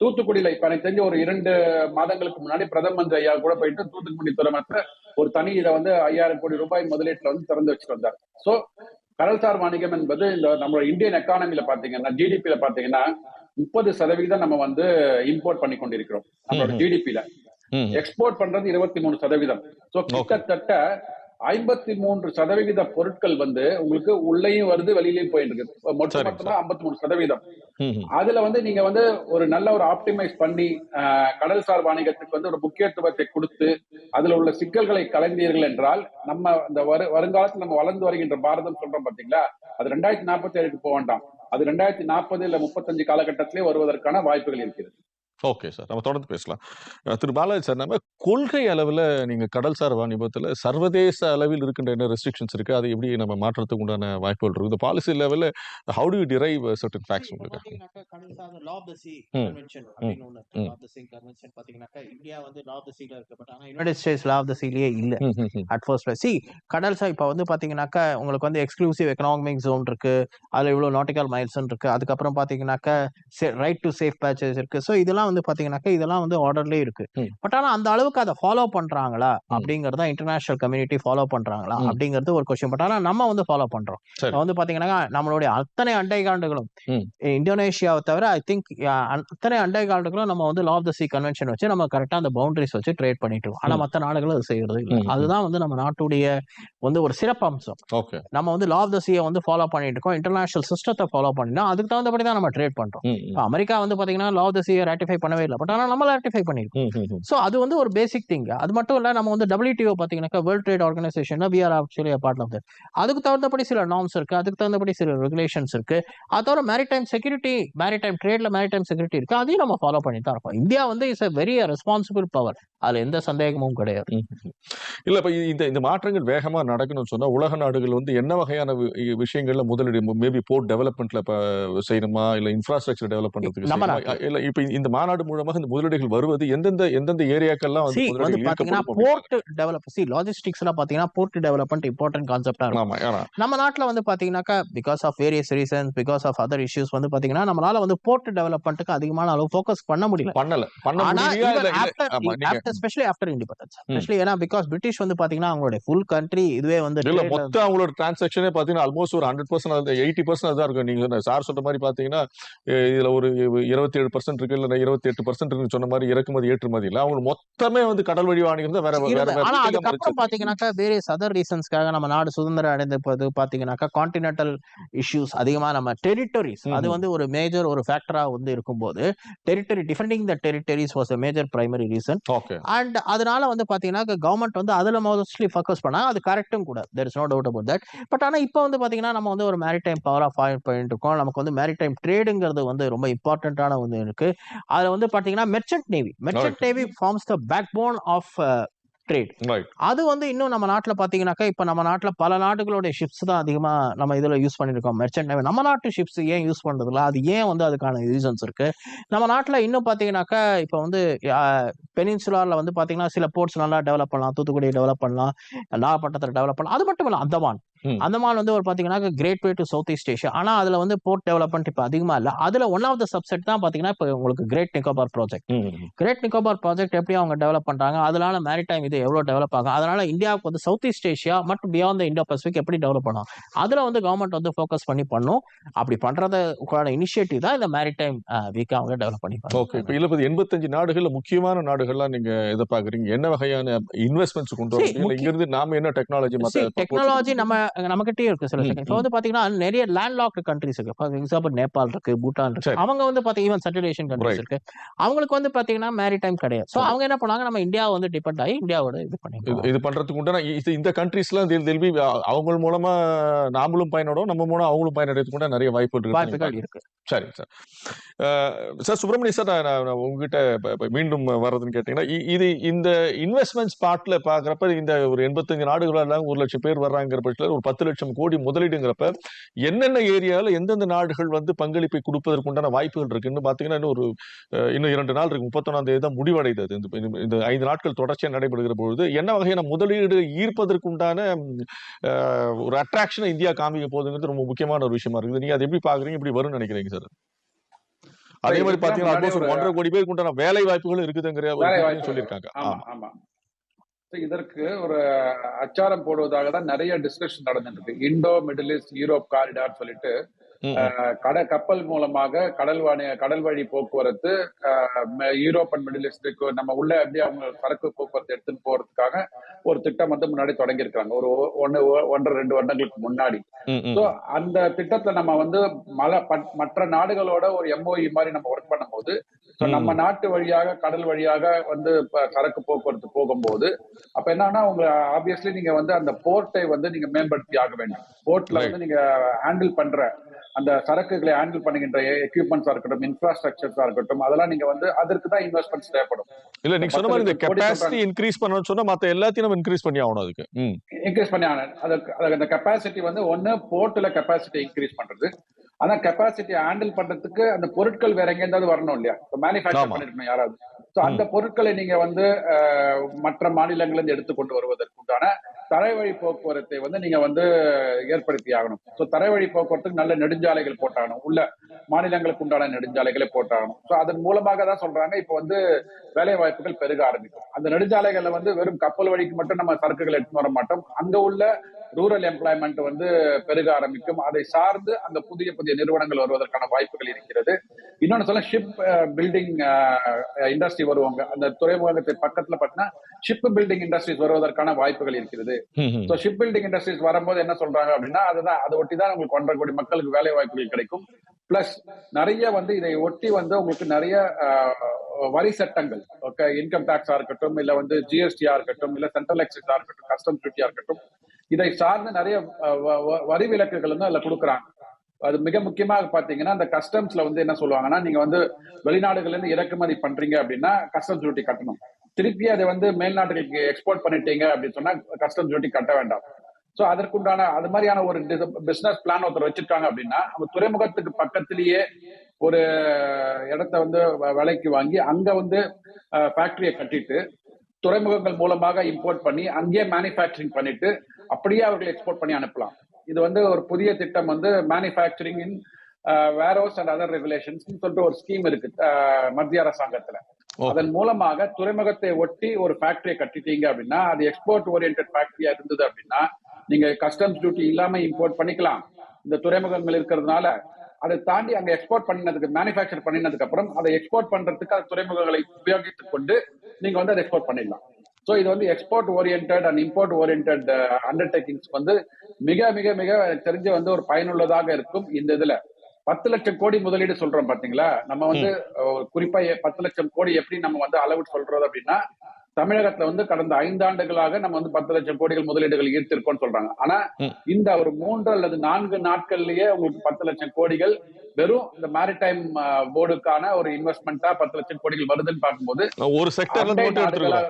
தூத்துக்குடியில இப்ப எனக்கு தெரிஞ்ச ஒரு இரண்டு மாதங்களுக்கு முன்னாடி பிரதம மந்திரி ஐயா கூட போயிட்டு தூத்துக்குடி துறைமுகத்துல ஒரு தனி இதை வந்து ஐயாயிரம் கோடி ரூபாய் முதலீட்டுல வந்து திறந்து வச்சுட்டு வந்தார். சோ கடல்சார் வாணிகம் என்பது இந்த நம்மளோட இந்தியன் எக்கானமில பாத்தீங்கன்னா ஜிடிபில பாத்தீங்கன்னா முப்பது சதவீதம் நம்ம வந்து இம்போர்ட் பண்ணி கொண்டிருக்கிறோம். நம்மளோட ம். எக்ஸ்போர்ட் பண்றது இருபத்தி மூணு சதவீதம். சோ கிட்டத்தட்ட ஐம்பத்தி மூன்று சதவிகித பொருட்கள் வந்து உங்களுக்கு உள்ளேயும் வருது வெளியிலயும் போயிட்டு இருக்கு. மொத்தமா ஐம்பத்தி மூணு சதவீதம். அதுல வந்து நீங்க வந்து ஒரு நல்ல ஒரு ஆப்டிமைஸ் பண்ணி கடல்சார் வாணிகத்துக்கு வந்து ஒரு முக்கியத்துவத்தை கொடுத்து அதுல உள்ள சிக்கல்களை கலைந்தீர்கள் என்றால் நம்ம இந்த வரு வருங்காலத்தில் நம்ம வளர்ந்து வருகின்ற பாரதம் சொல்றோம் பாத்தீங்களா? அது ரெண்டாயிரத்தி நாற்பத்தி ஏழுக்கு போக வேண்டாம். அது ரெண்டாயிரத்தி நாற்பது இல்ல முப்பத்தஞ்சு காலகட்டத்திலே வருவதற்கான வாய்ப்புகள் இருக்கிறது. Okay sir. நம்ம தொடர்ந்து பேசலாம். திரு. பாலாஜி சார் நம்ம கொள்கை அளவில் நீங்க கடல்சார் வாணிபத்தில் சர்வதேச அளவில் இருக்கின்ற என்ன ரெஸ்ட்ரிக்ஷன்ஸ் இருக்கு? அதை எப்படி நம்ம மாற்றத்துக்கு உண்டான வாய்ப்புகள் இருக்கு? இந்த பாலிசி லெவலில் how to drive certain facts உங்களுக்கு? கடல்சார் இந்தியா வந்து law of the sea ல இருக்கு. பட் ஆனா United States of the sea லயே இல்ல. ம், ம், ம். அட் ஃபர்ஸ்ட் பிளேஸ் சி கடல் சார் இப்போ வந்து பாத்தீங்கன்னாக்கா உங்களுக்கு வந்து எக்ஸ்க்ளூசிவ் எக்கனாமிக் ஜோன் இருக்கு. அதுல இவ்வளவு நாட்டிக்கல் மைல்ஸ் இருக்கு. அதுக்கப்புறம் பாத்தீங்கன்னாக்கா ரைட் டு சேஃப் பேச்சஸ் இருக்கு. ஸோ இதெல்லாம் வந்து பாத்தீங்கன்னாக்கா இதெல்லாம் வந்து ஆர்டர்லேயே இருக்கு. பட் ஆனா அந்த அளவுக்கு அதை ஃபாலோ பண்றாங்களா? அப்படிங்கறத இன்டர்நேஷனல் கம்யூனிட்டி ஃபாலோ பண்றாங்களா. அப்படிங்கிறது ஒரு கொஸ்டின் பட் ஆனா நம்ம வந்து ஃபாலோ பண்றோம். வந்து பாத்தீங்கன்னா நம்மளுடைய அத்தனை அண்டை காண்டுகளும். இந்தோனேஷியாவை தவிர ஐ திங்க் அத்தனை அண்டை காண்டுகளும் நம்ம வந்து law of the sea convention வச்சு நம்ம கரெக்டா அந்த பவுண்டரிஸ் வச்சு ட்ரேட் பண்ணிட்டு இருக்கோம். ஆனா. மத்த நாடுகளும் அது செய்யறது. அதுதான் வந்து நம்ம நாட்டுடைய வந்து ஒரு சிறப்பம்சம். ஓகே. நம்ம வந்து லா ஆஃப் த சியை வந்து ஃபாலோ பண்ணிட்டு இருக்கோம். இன்டர்நேஷனல் சிஸ்டத்தை ஃபாலோ பண்ணினா அதுக்கு தகுந்தபடி தான் நம்ம ட்ரேட் பண்றோம். அமெரிக்கா வந்து பாத்தீங்கன்னா லா ஆஃப் த சியை ரேட்டிஃபை பண்ணவே இல்லை. பட் ஆனா நம்ம ரேட்டிஃபை பண்ணிருக்கோம். ம், ம், ம். ஸோ அது வந்து ஒரு பேசிக் திங் அது மட்டும் இல்ல நம்ம வந்து டபிள்யூடிஓ பாத்தீங்கன்னாக்கா World Trade Organization we are actually part of that அதுக்கு தகுந்தபடி சில நார்ம்ஸ் இருக்கு அதுக்கு தகுந்தபடி சில ரெகுலேஷன்ஸ் இருக்கு. அது தவிர மேரிடைம் செக்யூரிட்டி மேரிடைம் ட்ரேட்ல மேரிடைம் செக்யூரிட்டி இருக்கு. அதையும் நம்ம ஃபாலோ பண்ணி தான் இருக்கோம். இந்தியா வந்து is a very responsible power அதுல எந்த சந்தேகமும் கிடையாது. இல்ல இப்ப இந்த இந்த மாற்றங்கள் வேகமா நடக்கணும்னு சொன்னா உலக நாடுகள் வந்து என்ன வகையான விஷயங்கள்ல முதலீடு மேபி போர்ட் டெவலப்மெண்ட்ல செய்யணுமா? இல்ல இன்ஃப்ராஸ்ட்ரக்சர் டெவலப் பண்றதுக்கு? இல்ல இப்ப இந்த மாநாடு மூலமாக இந்த முதலீடுகள் வருவது எந்தெந்த எந்தெந்த ஏரியாக்கள்லாம் வந்து பாத்தீங்கன்னா போர்ட் டெவலப் சி லாஜிஸ்டிக்ஸ்ல பாத்தீங்கன்னா போர்ட் டெவலப்மெண்ட் இம்பார்ட்டன்ட் கான்செப்டா இருக்கும். நம்ம நாட்டுல வந்து பாத்தீங்கன்னாக்கா because of various reasons because of other issues வந்து பாத்தீங்கன்னா நம்மளால வந்து போர்ட் டெவலப்மெண்ட்டுக்கு அதிகமான அளவு ஃபோக்கஸ் பண்ண முடியல. பண்ணல. பண்ண ஆனா இல்ல ஆஃப்டர் இண்டிபெண்டன்ஸ் ஸ்பெஷலி ஏன்னா பிகாஸ் பிரிட்டிஷ் வந்து பாத்தீங்கன்னா அவங்களுடைய ஃபுல் கண்ட்ரி இதுவே வந்து இல்ல trade ல மொத்த அவங்களோட டிரான்சாக்ஷனே பாத்தீங்கன்னா ஆல்மோஸ்ட் ஒரு ஹண்ட்ரட் பர்சன்ட் எயிட்டி பர்சன்ட் தான் இருக்கும் நீங்க சொன்ன- சார் சொல்ற மாதிரி பாத்தீங்கன்னா இதுல ஒரு இருபத்தி ஏழு பர்சன்ட் இருக்கு இல்ல இருபத்தி எட்டு பர்சன்ட் இருக்குன்னு சொன்ன மாதிரி இறக்குமதி ஏற்றுமதி இல்ல அவங்க மொத்தமே வந்து கடல் வழி வாணிகம் தான் வேற வேற. வேற ஆனா அதுக்கப்புறம். பாத்தீங்கன்னாக்கா வேரியஸ் அதர் ரீசன்ஸ்க்காக நம்ம நாடு சுதந்திரம் அடைந்த போது பாத்தீங்கன்னாக்கா கான்டினென்டல் இஷ்யூஸ் அதிகமா நம்ம டெரிட்டரிஸ் அது. வந்து ஒரு மேஜர் ஒரு ஃபேக்டரா வந்து இருக்கும்போது territory defending the territories was a major primary reason and அதனால வந்து பாத்தீங்கன்னா கவர்மெண்ட் வந்து அதுல மோஸ்ட்லி ஃபோக்கஸ் பண்ணா அது கரெக்டும் கூட. There is no doubt about that but ஆனா இப்போ வந்து பாத்தீங்கன்னா நம்ம வந்து ஒரு மேரிடைம் பவர் ஆஃப் பண்ணிட்டு இருக்கோம். நமக்கு வந்து மேரிடைம் ட்ரேடுங்கிறது வந்து ரொம்ப இம்பார்ட்டன்டான ஒன்று இருக்கு. அதுல வந்து பாத்தீங்கன்னா merchant navy merchant. Navy forms the backbone of trade right அது வந்து இன்னும் நம்ம நாட்டுல பாத்தீங்கன்னாக்கா இப்ப நம்ம நாட்டுல பல நாடுகளுடைய ஷிப்ஸ் தான் அதிகமா நம்ம இதுல யூஸ் பண்ணிருக்கோம். மெர்ச்சன்ட் நம்ம நாட்டு ஷிப்ஸ் ஏன் யூஸ் பண்றதுல அது ஏன் வந்து அதுக்கான ரீசன்ஸ் இருக்கு? நம்ம நாட்டுல இன்னும் பாத்தீங்கன்னாக்கா இப்ப வந்து பெனின்சுலார்ல வந்து பாத்தீங்கன்னா சில போர்ட்ஸ் நல்லா டெவலப் பண்ணலாம். தூத்துக்குடி டெவலப் பண்ணலாம். நாகப்பட்டினத்தில் டெவலப் பண்ணலாம். அது மட்டும் இல்ல அந்தமான். அந்தமான் வந்து ஒரு பாத்தீங்கன்னா great way to South East Asia ஆனா அதுல வந்து போர்ட் டெவலப்மெண்ட் இப்ப அதிகமா இல்ல. அதுல ஒன் ஆஃப் த சப்செட் தான் பாத்தீங்கன்னா இப்ப உங்களுக்கு Great Nicobar project Great Nicobar project எப்படி அவங்க டெவலப் பண்றாங்க? அதனால மேரிடைம் இது எவ்வளவு டெவலப் ஆகும்? அதனால இந்தியாவுக்கு வந்து சவுத் ஈஸ்ட் ஏஷியா மற்றும் பியாண்ட் இந்தோ பசிபிக் எப்படி டெவலப் பண்ணும்? அதுல வந்து கவர்மெண்ட் வந்து ஃபோக்கஸ் பண்ணி பண்ணும். அப்படி பண்றதுக்கான இனிஷியேட்டிவ் தான் இந்த மேரிடைம் வீக்கா அவங்க டெவலப் பண்ணி ஓகே இப்ப இல்ல எண்பத்தஞ்சு நாடுகள்ல முக்கியமான நாடுகள்லாம் நீங்க எதை பாக்குறீங்க. என்ன வகையான இன்வெஸ்ட்மெண்ட்ஸ் கொண்டு வரீங்க இல்ல முக்கிய- இங்க இருந்து நாம என்ன டெக்னாலஜி டெக்னாலஜி நம்ம நம்ம கிட்டே இருக்கு சில செகண்ட் இப்போ வந்து பாத்தீங்கன்னா நிறைய லேண்ட் லாக்டு கண்ட்ரிஸ் இருக்கு. ஃபார் எக்ஸாம்பிள் நேபாள் இருக்கு பூட்டான் இருக்கு. அவங்க வந்து பாத்தீங்கன்னா ஈவன் Right. கண்ட்ரிஸ் இருக்கு. அவங்களுக்கு வந்து பாத்தீங்கன்னா மேரிடைம் கிடையாது. ஸோ. அவங்க என்ன பண்ணாங்க நம்ம இந்தியா வந்து டிபெண்ட் ஆகி இந்தியாவோட இது பண்ணி இது- பண்றதுக்கு உண்டான இந்த கண்ட்ரீஸ்லாம் தெல்வி அவங்க மூலமா நாமளும் பயனடும் நம்ம மூலம் அவங்களும் பயனடைறதுக்கு உண்டான நிறைய வாய்ப்புகள் இருக்கு. வாய்ப்புகள் இருக்கு. சரி சார். சார் சுப்பிரமணிய சார் நான் உங்ககிட்ட மீண்டும் வர்றதுன்னு கேட்டீங்கன்னா இது இந்த இன்வெஸ்ட்மெண்ட் ஸ்பாட்ல பாக்குறப்ப இந்த ஒரு எண்பத்தஞ்சு நாடுகள் ஒரு லட்சம் பேர் வர்றாங்கிற பட்சத்தில் ஒரு பத்து லட்சம் கோடி முதலீடுங்கிறப்ப என்னென்ன ஏரியால எந்தெந்த நாடுகள் வந்து பங்களிப்பை கொடுப்பதற்கு உண்டான வாய்ப்புகள் இருக்குன்னு பாத்தீங்கன்னா இன்னும் ஒரு இன்னும் இரண்டு நாள் இருக்கு. முப்பத்தொன்னாம் தேதி தான் முடிவடைந்தது. இந்த ஐந்து நாட்கள் தொடர்ச்சியா நடைபெறுகிற பொழுது என்ன வகையான முதலீடு ஈர்ப்பதற்கு உண்டான ம், அஹ், ஒரு அட்ராக்ஷனை இந்தியா காமிக்க போகுதுங்கிறது ரொம்ப முக்கியமான ஒரு விஷயமா இருக்குது. நீங்க அதை எப்படி பாக்குறீங்க? இப்படி வரும்னு நினைக்கிறீங்க சார் அதே மாதிரி பாத்தீங்கன்னா ஆல்மோஸ்ட் ஒன்றரை கோடி பேருக்கு உண்டான வேலை வாய்ப்புகள் இருக்குதுங்கிற சொல்லியிருக்காங்க. ஆமா. இதற்கு ஒரு அச்சாரம் போடுவதாக தான் நிறைய டிஸ்கஷன் நடந்துட்டு இருக்கு. Indo Middle East Europe corridor சொல்லிட்டு கட கப்பல் மூலமாக கடல் வாணி கடல் வழி போக்குவரத்து யூரோப் அண்ட் மிடில் ஈஸ்டுக்கு நம்ம உள்ள எப்படி அவங்க சரக்கு போக்குவரத்து எடுத்துன்னு போறதுக்காக ஒரு திட்டம் வந்து முன்னாடி தொடங்கி இருக்காங்க ஒரு ஒ- ஒண்ணு ஒ- ஒன்றரை ரெண்டு வருடங்களுக்கு முன்னாடி. சோ அந்த திட்டத்துல நம்ம வந்து மல மற்ற நாடுகளோட ஒரு எம்ஓஇ மாதிரி நம்ம ஒர்க் பண்ணும்போது. நம்ம நாட்டு வழியாக கடல் வழியாக வந்து சரக்கு போக்குவரத்து போகும்போது அப்ப என்னன்னா உங்க ஆப்வியஸ்லி நீங்க வந்து அந்த போர்ட்டை வந்து நீங்க மேம்படுத்தி ஆக வேண்டும் போர்ட்ல. வந்து நீங்க ஹேண்டில் பண்ற அந்த சரக்குகளை ஹேண்டில் பண்ணுகின்ற எக்யூப்மெண்ட்ஸா இருக்கட்டும் இன்ஃப்ராஸ்ட்ரக்சர்ஸா இருக்கட்டும் அதெல்லாம் நீங்க வந்து அதற்கு தான் இன்வெஸ்ட்மெண்ட்ஸ் தேவைப்படும். இல்ல நீங்க சொன்ன மாதிரி இந்த கெப்பாசிட்டி இன்க்ரீஸ் பண்ணணும்னு சொன்னா மத்த எல்லாத்தையும் நம்ம இன்க்ரீஸ் பண்ணி ஆகணும் அதுக்கு. இன்க்ரீஸ் பண்ணி ஆகணும். அதுக்கு அந்த கெப்பாசிட்டி வந்து ஒண்ணு போர்ட்ல கெப்பாசிட்டி இன்க்ரீஸ் பண்றது. ஆனா கெப்பாசிட்டி ஹேண்டில் பண்றதுக்கு அந்த பொருட்கள் வேற எங்க இருந்தாவது வரணும் இல்லையா? மேனுஃபேக்சர். பண்ணிருக்கணும் யாராவது? சோ அந்த பொருட்களை நீங்க வந்து மற்ற மாநிலங்களிலிருந்து எடுத்து கொண்டு வருவதற்குண்டான தரைவழி போக்குவரத்தை வந்து நீங்க வந்து ஏற்படுத்தி ஆகணும். சோ தரைவழி போக்குவரத்துக்கு நல்ல நெடுஞ்சாலைகள் போட்டாகணும். உள்ள மாநிலங்களுக்கு உண்டான நெடுஞ்சாலைகளை போட்டாகணும். சோ அதன் மூலமாக தான் சொல்றாங்க இப்ப வந்து வேலை வாய்ப்புகள் பெருக ஆரம்பிக்கும். அந்த நெடுஞ்சாலைகள்ல வந்து வெறும் கப்பல் வழிக்கு மட்டும் நம்ம சரக்குகள் எடுத்து வர மாட்டோம். அங்க உள்ள ரூரல் எம்ப்ளாய்மெண்ட் வந்து பெருக ஆரம்பிக்கும். அதை சார்ந்து அந்த புதிய புதிய நிறுவனங்கள் வருவதற்கான வாய்ப்புகள் இருக்கிறது. இன்னொன்னு சொல்ல ஷிப் பில்டிங் இண்டஸ்ட்ரி வருவாங்க. அந்த துறைமுகத்தை பக்கத்துல பார்த்தீங்கன்னா ஷிப் பில்டிங் இண்டஸ்ட்ரீஸ் வருவதற்கான வாய்ப்புகள் இருக்கிறது. ஸோ ஷிப் பில்டிங் இண்டஸ்ட்ரீஸ் வரும்போது என்ன சொல்றாங்க அப்படின்னா அதுதான் அதை ஒட்டி தான் உங்களுக்கு ஒன்றரை கோடி மக்களுக்கு வேலை வாய்ப்புகள் கிடைக்கும். பிளஸ் நிறைய வந்து இதை ஒட்டி வந்து உங்களுக்கு நிறைய வரி சட்டங்கள். ஓகே இன்கம் டாக்ஸா இருக்கட்டும் இல்ல வந்து ஜிஎஸ்டியா இருக்கட்டும் இல்ல சென்ட்ரல் எக்ஸைஸா இருக்கட்டும் கஸ்டம் டியூட்டியா இருக்கட்டும் இதை சார்ந்து நிறைய வ- வரி விலக்குகள் வந்து அதுல கொடுக்குறாங்க. அது மிக முக்கியமாக பாத்தீங்கன்னா அந்த கஸ்டம்ஸ்ல வந்து என்ன சொல்லுவாங்கன்னா நீங்க வந்து வெளிநாடுகள்ல இருந்து இறக்குமதி பண்றீங்க அப்படின்னா கஸ்டம் டியூட்டி கட்டணும். திருப்பி அதை வந்து மேல்நாட்டுகளுக்கு எக்ஸ்போர்ட் பண்ணிட்டீங்க அப்படின்னு சொன்னா கஸ்டம் டியூட்டி கட்ட வேண்டாம். சோ அதற்குண்டான அது மாதிரியான ஒரு பிசினஸ் பிளான் ஒருத்தர் வச்சிருக்காங்க அப்படின்னா அவங்க துறைமுகத்துக்கு பக்கத்திலேயே ஒரு இடத்த வந்து விலைக்கு வாங்கி அங்க வந்து ஃபேக்டரியை கட்டிட்டு துறைமுகங்கள் மூலமாக இம்போர்ட் பண்ணி அங்கேயே மேனுஃபேக்சரிங் பண்ணிட்டு அப்படியே அவர்கள் எக்ஸ்போர்ட் பண்ணி அனுப்பலாம் இது வந்து ஒரு புதிய திட்டம் வந்து manufacturing in various and other regulations சொல்லிட்டு ஒரு ஸ்கீம் இருக்கு மத்திய அரசாங்கத்துல. அதன் மூலமாக துறைமுகத்தை ஒட்டி ஒரு ஃபேக்டரியை கட்டிட்டீங்க அப்படின்னா அது எக்ஸ்போர்ட் ஓரியன்ட் ஃபேக்டரியா இருந்தது அப்படின்னா நீங்க கஸ்டம்ஸ் டியூட்டி இல்லாம இம்போர்ட் பண்ணிக்கலாம். இந்த துறைமுகங்கள் இருக்கிறதுனால அதை தாண்டி அங்க எக்ஸ்போர்ட் பண்ணினதுக்கு மேனுஃபேக்சர் பண்ணினதுக்கு அப்புறம் அதை எக்ஸ்போர்ட் பண்றதுக்கு அந்த துறைமுகங்களை உபயோகித்துக் கொண்டு நீங்க வந்து அதை எக்ஸ்போர்ட் பண்ணிடலாம். சோ இது வந்து export oriented and import oriented undertakings வந்து மிக மிக மிக தெரிஞ்சு வந்து ஒரு பயனுள்ளதாக இருக்கும் இந்த இதுல. பத்து லட்சம் கோடி முதலீடு சொல்றோம் பாத்தீங்களா? நம்ம வந்து குறிப்பா பத்து லட்சம் கோடி எப்படி நம்ம வந்து அளவு சொல்றது அப்படின்னா தமிழகத்துல வந்து கடந்த ஐந்தாண்டுகளாக நம்ம வந்து பத்து லட்சம் கோடிகள் முதலீடுகள் ஈர்த்திருக்கோம்னு சொல்றாங்க. ஆனா. இந்த ஒரு மூன்று அல்லது நான்கு நாட்கள்லயே உங்களுக்கு பத்து லட்சம் கோடிகள் வெறும் இந்த மேரிடைம் போர்டுக்கான ஒரு இன்வெஸ்ட்மெண்ட்டா பத்து லட்சம் கோடிகள் வருதுன்னு பார்க்கும்போது ஒரு செக்டர்ல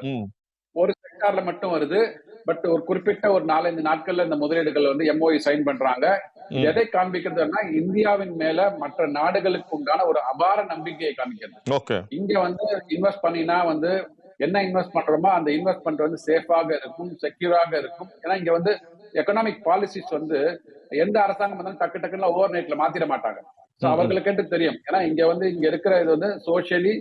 ஒரு செக்டார்ல மட்டும் வருது. பட் ஒரு குறிப்பிட்ட ஒரு நாலஞ்சு நாட்கள்ல இந்த முதலீடுகள் வந்து எம்ஓஇ சைன் பண்றாங்க. இது ம். எதை காண்பிக்கிறதுனா இந்தியாவின் மேல மற்ற நாடுகளுக்கு உண்டான ஒரு அபார நம்பிக்கையை காமிக்கிறது. இங்க வந்து இன்வெஸ்ட் பண்ணினா வந்து என்ன இன்வெஸ்ட் பண்றோமோ அந்த இன்வெஸ்ட்மெண்ட் வந்து சேஃபாக இருக்கும் செக்யூராக இருக்கும். ஏன்னா இங்க வந்து எக்கனாமிக் பாலிசிஸ் வந்து எந்த அரசாங்கம் வந்தாலும் டக்கு டக்குன்னு ஓவர் நைட்ல மாத்திட மாட்டாங்க. சோ ம். அவர்களுக்கு தெரியும். ஏன்னா இங்க வந்து இங்க இருக்கிற இது வந்து சோஷியலி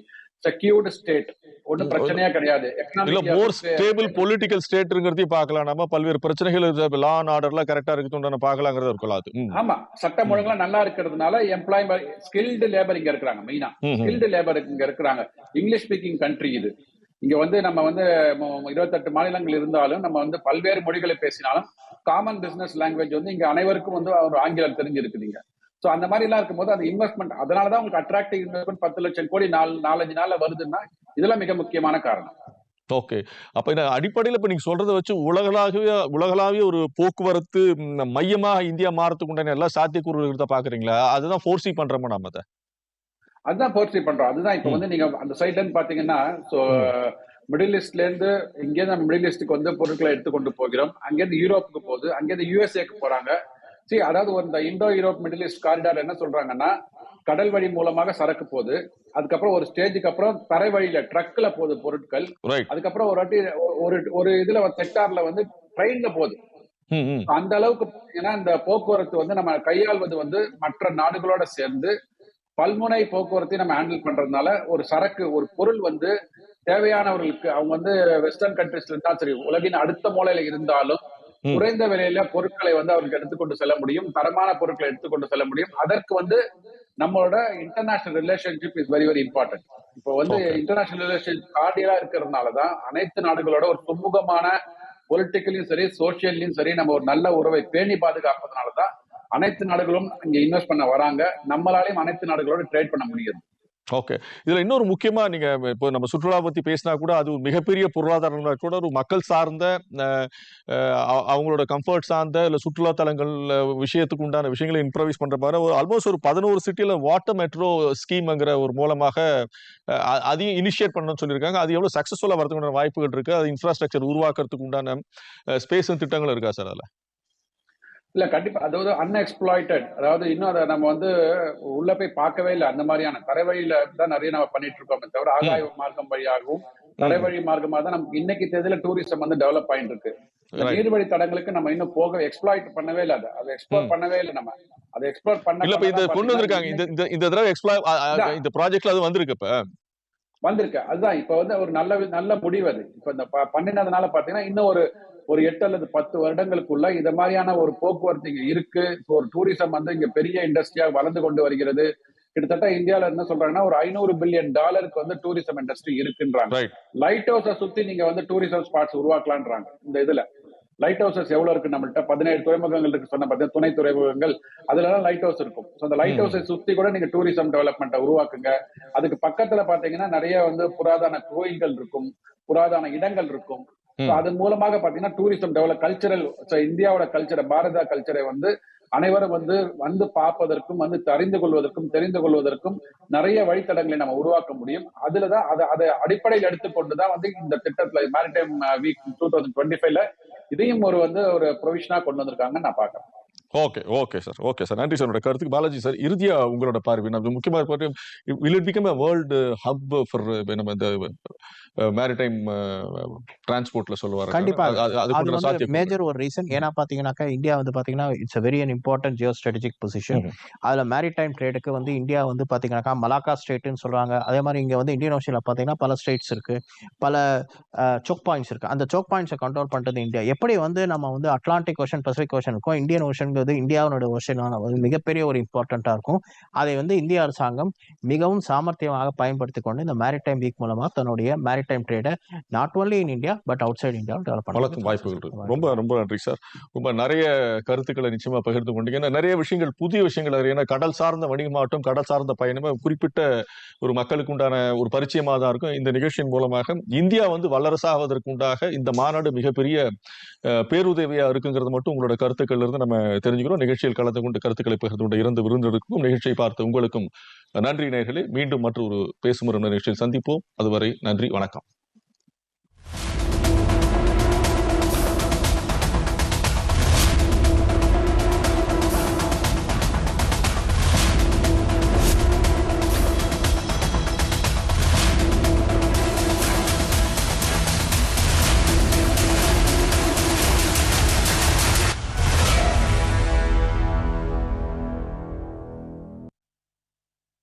செக்யூர்டு ஸ்டேட் ஒன்னும் பிரச்சனையே கிடையாது. இல்ல மோர் ஸ்டேபிள் பொலிட்டிக்கல் ஸ்டேட்ங்கிறதையும் பார்க்கலாம். நம்ம பல்வேறு பிரச்சனைகள் லா அண்ட் ஆர்டர்லாம் கரெக்டா இருக்குன்னு பார்க்கலாங்கிறது இருக்கலாம் அது. ஆமா. சட்டம் ஒழுங்குலாம் நல்லா இருக்கிறதுனால எம்ப்ளாய்மெண்ட் ஸ்கில்டு லேபர் இங்க இருக்கிறாங்க மெயினா. ஸ்கில்டு லேபர் இங்க இருக்கிறாங்க. இங்கிலீஷ் ஸ்பீக்கிங் கண்ட்ரி இது. இங்க வந்து நம்ம வந்து இருபத்தெட்டு மாநிலங்கள் இருந்தாலும் நம்ம வந்து பல்வேறு மொழிகளை பேசினாலும் காமன் பிசினஸ் லாங்குவேஜ் வந்து இங்க அனைவருக்கும் வந்து ஒரு ஆங்கிலம் தெரிஞ்சிருக்குதுங்க ஸோ அந்த மாதிரி எல்லாம் இருக்கும்போது அந்த இன்வெஸ்ட்மெண்ட் அதனாலதான் உங்களுக்கு அட்ராக்டிவ் இன்வெஸ்ட்மெண்ட் பத்து லட்சம் கோடி நாலு நாலஞ்சு நாள்ல வருதுன்னா இதெல்லாம் மிக முக்கியமான காரணம். ஓகே அப்ப இந்த அடிப்படையில் இப்ப நீங்க சொல்றதை வச்சு உலகளாவிய உலகளாவிய ஒரு போக்குவரத்து மையமாக இந்தியா மாறத்துக்கு உண்டான எல்லா சாத்தியக்கூறுகள் இருக்கிறத பாக்குறீங்களா? அதுதான் ஃபோர்ஸி பண்றோமா நாம அதை? அதுதான் போர்ட்ரி பண்றோம். அதுதான் இப்ப. வந்து நீங்க அந்த சைட்ல இருந்து பாத்தீங்கன்னா சோ மிடில் ஈஸ்ட்ல இருந்து இங்கே நம்ம மிடில் ஈஸ்டுக்கு வந்து பொருட்களை எடுத்துக்கொண்டு போகிறோம். அங்கிருந்து யூரோப்புக்கு போகுது. அங்கிருந்து யூஎஸ்ஏக்கு போறாங்க. சரி அதாவது ஒரு இந்த Indo Europe Middle East corridor என்ன சொல்றாங்கன்னா கடல் வழி மூலமாக சரக்கு போகுது. அதுக்கப்புறம் ஒரு ஸ்டேஜுக்கு அப்புறம் தரை வழியில ட்ரக்ல போகுது பொருட்கள். ரைட் அதுக்கப்புறம் ஒரு வாட்டி ஒரு ஒரு இதுல செக்டார்ல வந்து ட்ரெயின்ல போகுது. அந்த அளவுக்கு பாத்தீங்கன்னா இந்த போக்குவரத்து வந்து நம்ம கையாள்வது வந்து மற்ற நாடுகளோட சேர்ந்து பல்முனை போக்குவரத்தை நம்ம ஹேண்டில் பண்றதுனால ஒரு சரக்கு ஒரு பொருள் வந்து தேவையானவர்களுக்கு அவங்க வந்து வெஸ்டர்ன் கண்ட்ரீஸ்ல இருந்தாலும் சரி உலகின் அடுத்த மூலையில இருந்தாலும். குறைந்த விலையில பொருட்களை வந்து அவருக்கு எடுத்துக்கொண்டு செல்ல முடியும் தரமான பொருட்களை எடுத்துக்கொண்டு செல்ல முடியும் அதற்கு வந்து நம்மளோட international relationship is very very important இப்போ வந்து. இன்டர்நேஷனல் ரிலேஷன்ஷிப் கார்டியலா இருக்கிறதுனால தான் அனைத்து நாடுகளோட ஒரு சுமூகமான பொலிட்டிக்கலையும் சரி சோசியல்லையும் சரி நம்ம ஒரு நல்ல உறவை பேணி பாதுகாப்பதனால தான் அனைத்து நாடுகளும் இங்க இன்வெஸ்ட் பண்ண வராங்க. நம்மளாலையும் அனைத்து நாடுகளோட ட்ரேட் பண்ண முடியுது ஓகே இதுல இன்னொரு முக்கியமா நீங்க இப்போ நம்ம சுற்றுலா பத்தி பேசினா கூட அது ஒரு மிகப்பெரிய பொருளாதார கூட ஒரு மக்கள் சார்ந்த அவங்களோட கம்ஃபர்ட் சார்ந்த இல்ல சுற்றுலா தலங்கள் விஷயத்துக்கு உண்டான விஷயங்களை இம்ப்ரவைஸ் பண்ற மாதிரி ஒரு ஆல்மோஸ்ட் ஒரு பதினோரு சிட்டியில வாட்டர் மெட்ரோ ஸ்கீம்ங்கிற ஒரு மூலமாக அதையும் இனிஷியேட் பண்ணணும்னு சொல்லியிருக்காங்க. அது எவ்வளவு சக்சஸ்ஃபுல்லா வரதுக்கு வாய்ப்புகள் இருக்கு. அது இன்ஃப்ராஸ்ட்ரக்சர் உருவாக்குறதுக்கு உண்டான ஸ்பேஸ் திட்டங்கள் இருக்கா சார் அதுல? இல்ல கண்டிப்பா. அதாவது அன்எக்ஸ்ப்ளாய்டட் அதாவது இன்னும் அதை நம்ம வந்து உள்ள போய் பார்க்கவே இல்லை. அந்த மாதிரியான தரைவழியில தான் நிறைய நம்ம பண்ணிட்டு இருக்கோமே தவிர ஆகாய மார்க்கம் வழியாகவும் தரைவழி மார்க்கமா தான் நமக்கு இன்னைக்கு தேதியில டூரிசம் வந்து டெவலப் ஆயிட்டு இருக்கு. நீர்வழி தடங்களுக்கு நம்ம இன்னும் போக எக்ஸ்ப்ளாய்ட் பண்ணவே இல்லை அதை. அதை எக்ஸ்ப்ளோர். பண்ணவே இல்லை நம்ம. அதை எக்ஸ்ப்ளோர் பண்ண இல்ல பண்ணதான் கொண்டு வந்திருக்காங்க. இந்த இந்த தடவை எக்ஸ்ப்ளா அதான். இந்த ப்ராஜெக்ட்ல அது வந்திருக்கு இப்ப. வந்திருக்கு. அதுதான். இப்ப வந்து ஒரு நல்ல நல்ல முடிவு அது. இப்ப இந்த பண்ணினதுனால பாத்தீங்கன்னா இன்னும் ஒரு ஒரு எட்டு அல்லது பத்து வருடங்களுக்குள்ள இத மாதிரியான ஒரு போக்குவரத்து இங்க இருக்கு. ஒரு டூரிசம் வந்து இங்க பெரிய இண்டஸ்ட்ரியா வளர்ந்து கொண்டு வருகிறது. கிட்டத்தட்ட இந்தியால என்ன சொல்றாங்கன்னா ஒரு ஐநூறு பில்லியன் டாலருக்கு வந்து டூரிசம் இண்டஸ்ட்ரி இருக்குன்றாங்க. லைட் ஹவுஸை சுத்தி நீங்க வந்து டூரிசம் ஸ்பாட்ஸ் உருவாக்கலான்றாங்க இந்த இதுல. லைட் ஹவுசஸ் எவ்வளவு இருக்கு நம்மள்ட்ட? பதினேழு துறைமுகங்கள் இருக்கு சொன்ன பார்த்தீங்கன்னா துணை துறைமுகங்கள். அதுல எல்லாம் லைட் ஹவுஸ் இருக்கும். So, அந்த லைட். ஹவுஸை சுத்தி கூட நீங்க டூரிசம் டெவலப்மெண்ட்டை உருவாக்குங்க. அதுக்கு பக்கத்துல பாத்தீங்கன்னா நிறைய வந்து புராதன கோயில்கள் இருக்கும். புராதன இடங்கள் இருக்கும். அதன் மூலமாக பாத்தீங்கன்னா டூரிசம் டெவலப் கல்ச்சரல் இந்தியாவோட கல்ச்சரை பாரத கல்ச்சரை வந்து அனைவரும் வந்து வந்து பார்ப்பதற்கும் வந்து தெரிந்து கொள்வதற்கும் தெரிந்து கொள்வதற்கும் நிறைய வழித்தடங்களை நம்ம உருவாக்க முடியும். அதுலதான் அதை அதை அடிப்படையில் எடுத்துக்கொண்டுதான் வந்து இந்த திட்டத்துல maritime week two thousand twenty ஃபைவ்ல இதையும் ஒரு வந்து ஒரு ப்ரொவிஷனா கொண்டு வந்திருக்காங்கன்னு நான் பாக்குறேன் okay okay sir okay sir நன்றி சார் உங்களோட கருத்துக்கு பாலாஜி சார் இறுதியா உங்களோட பார்வை நம்ம முக்கியமா பார்வை will it become world hub for நம்ம இந்த மேரிடைம் டிரான்ஸ்போர்ட்ல சொல்லுவாங்க கண்டிப்பா. அது- வந்து மேஜர் ஒரு ரீசன் ஏன்னா பாத்தீங்கன்னாக்கா இந்தியா வந்து பாத்தீங்கன்னா it's very an important geo strategic position. அதுல மேரிடைம் ட்ரேடுக்கு வந்து இந்தியா வந்து பாத்தீங்கன்னாக்கா மலாக்கா ஸ்டேட்னு சொல்றாங்க. அதே மாதிரி இங்க வந்து இந்தியன் ஓஷன்ல பாத்தீங்கன்னா பல ஸ்டேட்ஸ் இருக்கு. பல சோக் பாயிண்ட்ஸ் இருக்கு. அந்த சோக் பாயிண்ட்ஸை கண்ட்ரோல் பண்றது இந்தியா. எப்படி வந்து நம்ம வந்து அட்லாண்டிக் ஓஷன் பசிபிக் ஓஷன் இருக்கும் இந்தியன் ஓஷன்ங்கிறது இந்தியாவோட ஓஷனான ஒரு மிகப்பெரிய ஒரு இம்பார்ட்டண்டா இருக்கும். அதை வந்து இந்திய அரசாங்கம் மிகவும் சாமர்த்தியமாக பயன்படுத்தி கொண்டு இந்த மேரிடைம் வீக் மூலமா தன்னுடைய maritime ட்ரேடை not only in India but outside India develop வளர்க்கும் வாய்ப்புகள் ரொம்ப ரொம்ப நன்றி சார் ரொம்ப நிறைய கருத்துக்களை நிச்சயமா பகிர்ந்து கொண்டீங்க. நிறைய விஷயங்கள் புதிய விஷயங்கள் ஏன்னா கடல் சார்ந்த வணிகமாகட்டும் கடல் சார்ந்த பயணமே குறிப்பிட்ட ஒரு மக்களுக்கு உண்டான ஒரு பரிச்சயமா தான் இருக்கும். இந்த நிகழ்ச்சியின் மூலமாக இந்தியா வந்து வல்லரசாவதற்கு உண்டாக இந்த மாநாடு மிகப்பெரிய அஹ், பேருதவியா இருக்குங்கிறது மட்டும் உங்களோட கருத்துக்கள் இருந்து நம்ம தெரிஞ்சுக்கிறோம். நிகழ்ச்சியில் கலந்து கொண்டு கருத்துக்களை பகிர்ந்து கொண்ட இரண்டு விருந்தினருக்கும் நிகழ்ச்சியை பார்த்த உங்களுக்கும் நன்றி நேர்களே. மீண்டும் மற்றொரு பேசுமுறை நிகழ்ச்சியில் சந்திப்போம். அதுவரை நன்றி வணக்கம்.